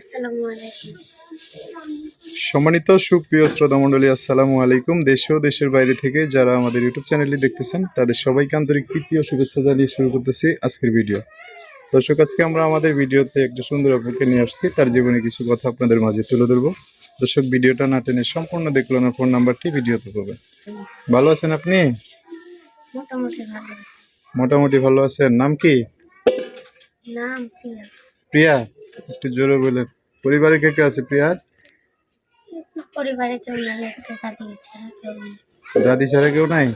আসসালামু আলাইকুম সম্মানিত সুপ্রিয় শ্রোতা মণ্ডলী আসসালামু আলাইকুম। দেশ ও দেশের বাইরে থেকে যারা আমাদের ইউটিউব চ্যানেলটি দেখতেছেন তাদের সবাইকে আন্তরিক প্রীতি ও শুভেচ্ছা জানিয়ে শুরু করতেছি আজকের ভিডিও। দর্শক আজকে আমরা আমাদের ভিডিওতে একটা সুন্দর আপুকে নিয়ে আসছি। তার জীবনে কিছু কথা আপনাদের মাঝে তুলে ধরবো। দর্শক ভিডিওটা না টেনে সম্পূর্ণ দেখল না ফোন নাম্বারটি ভিডিওতে পাবেন। ভালো আছেন আপনি? মোটামুটি ভালো মোটামুটি ভালো আছেন। নাম কি? নাম প্রিয়া। প্রিয়া? একটু জোরে বলেন। পরিবারে কে কে আছে প্রিয়ার পরিবারে কেউ নাই একটা দাদি ছাড়া কেউ নেই। দাদি ছাড়া কেউ নাই?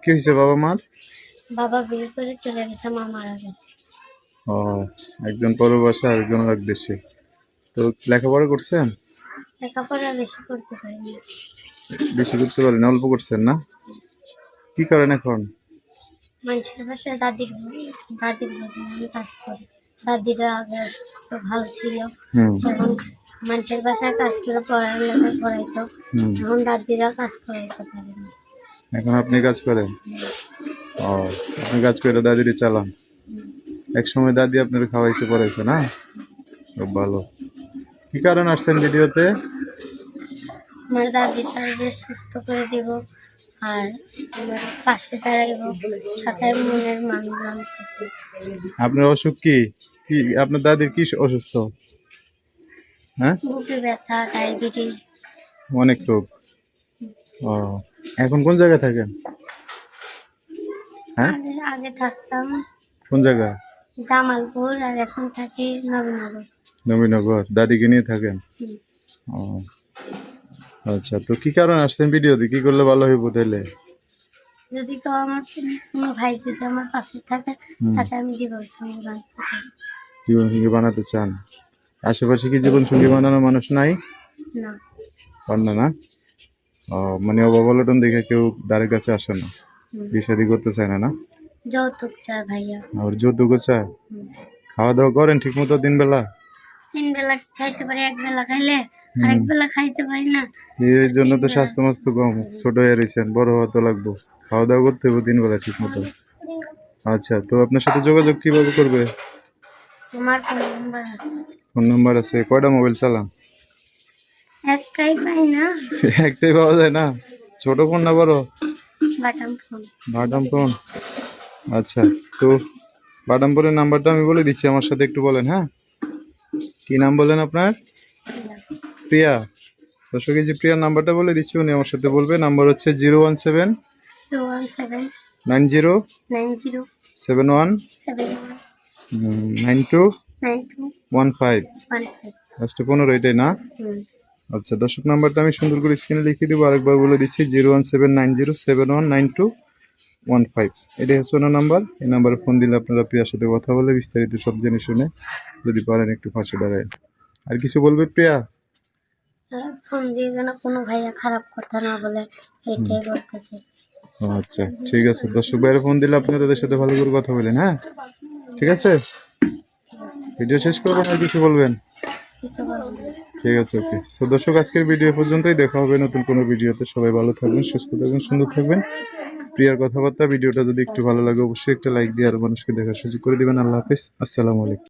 কি হয়েছে বাবা মার? বাবা বিয়ে করে চলে গেছে মা মারা গেছে। ও একজন পরবাসে আরেকজন এক দেশে তো লেখাপড়া করছেন? লেখাপড়া বেশি করতে পারিনি। বেশি করতে পারেন অল্প করছেন না? কি করেন এখন? মানুষের বাসায় দাদির দাদির কাজ করি। দাদিরা আগে ভালো ছিল। যখন মানুষের বাসায় কাজ করে পড়ালেখা করাইতো এখন দাদিরা কাজ করাইতে পারে এখন আপনি কাজ করেন? ও আপনি কাজ করে দাদিরে চালান। এক সময় দাদি আপনার খাওয়াইছে পড়াইছে না? খুব ভালো। কি কারণ আসছেন ভিডিওতে? আমার দাদিটার যে সুস্থ করে দিব আর আমার পাশে দাঁড়াইব সাথে মনের মানুষ আপনার অসুখ কি? কি আপনার দাদির কি অসুস্থ? হ্যাঁ? বুকে ব্যথা ডায়াবেটিস। অনেক রোগ। ও এখন কোন জায়গায় থাকেন? হ্যাঁ? আগে থাকতাম। কোন জায়গায় জামালপুর আর এখন থাকি নবীনগর। নবীনগর। দাদিকে নিয়ে থাকেন? ও আচ্ছা তো কি কারণ আসছেন ভিডিওতে কি করলে ভালো হইব তাহলে যদি কেউ আমার কোনো ভাই যদি আমার পাশে থাকে। আমি জীবন সঙ্গে বাঁধতে চাই জীবন সঙ্গী বানাতে চান। আশেপাশে কি জীবন সঙ্গী বানানোর মানুষ নাই? না। না? মানে অবলটন দেখে কেউ দ্বারের কাছে আসে না। বিষাদি করতে চায় না না? যৌতুক চায় ভাইয়া। আবার যৌতুকও চায়? খাওয়া দাওয়া করেন ঠিক মতো দিন বেলা তিন বেলা খাইতে পারি এক বেলা খাইলে আরেক বেলা খাইতে পারি না। এর জন্য তো স্বাস্থ্য মাস্ত কম ছোট হয়ে রয়েছেন বড় হওয়া তো লাগবো। খাওয়া দাওয়া করতে হবে দিন বেলা ঠিক মতো আচ্ছা তো আপনার সাথে যোগাযোগ কীভাবে করবে? তোমার ফোন নাম্বার আছে। ফোন নাম্বার আছে। কয়টা মোবাইল চালান একটাই পাই না। একটাই পাওয়া যায় না? ছোট ফোন না বড়? বাটাম ফোন বাটাম ফোন আচ্ছা তো বাটাম ফোনের নাম্বারটা আমি বলে দিচ্ছি। আমার সাথে একটু বলেন হ্যাঁ? কি নাম বলেন আপনার? প্রিয়া। দর্শক যে প্রিয়ার নাম্বারটা বলে দিচ্ছি উনি আমার সাথে বলবে। নাম্বার হচ্ছে zero one seven one seven nine zero nine zero seven one seven one nine two one five লাস্টে পনেরো এটাই না? আচ্ছা দর্শক নাম্বারটা আমি সুন্দর করে স্ক্রিনে লিখে দেবো। আরেকবার বলে দিচ্ছি zero one seven nine zero seven one nine two one five এটাই হচ্ছে ওনার নাম্বার। এই নাম্বারে ফোন দিলে আপনারা প্রিয়ার সাথে কথা বলে বিস্তারিত সব জেনে শুনে যদি পারেন একটু পাশে দাঁড়ায়। আর কিছু বলবে প্রিয়া? ফোন দিয়ে যেন কোনো ভাইয়া খারাপ কথা না বলে এটাই বলতেছে। ও আচ্ছা ঠিক আছে। দর্শক বাইরে ফোন দিলে আপনি তাদের সাথে ভালো করে কথা বলেন হ্যাঁ? ঠিক আছে? ভিডিও শেষ করব না কিছু বলবেন। ঠিক আছে ওকে সো দর্শক, আজকের ভিডিও পর্যন্তই। দেখা হবে নতুন কোনো ভিডিওতে। সবাই ভালো থাকবেন, সুস্থ থাকবেন, সুন্দর থাকবেন। প্রিয়ার কথাবার্তা, ভিডিওটা যদি একটু ভালো লাগে, অবশ্যই একটা লাইক দিয়ে আর মানুষকে দেখার সুযোগ করে দেবেন। আল্লাহ হাফিজ। আসসালামু আলাইকুম।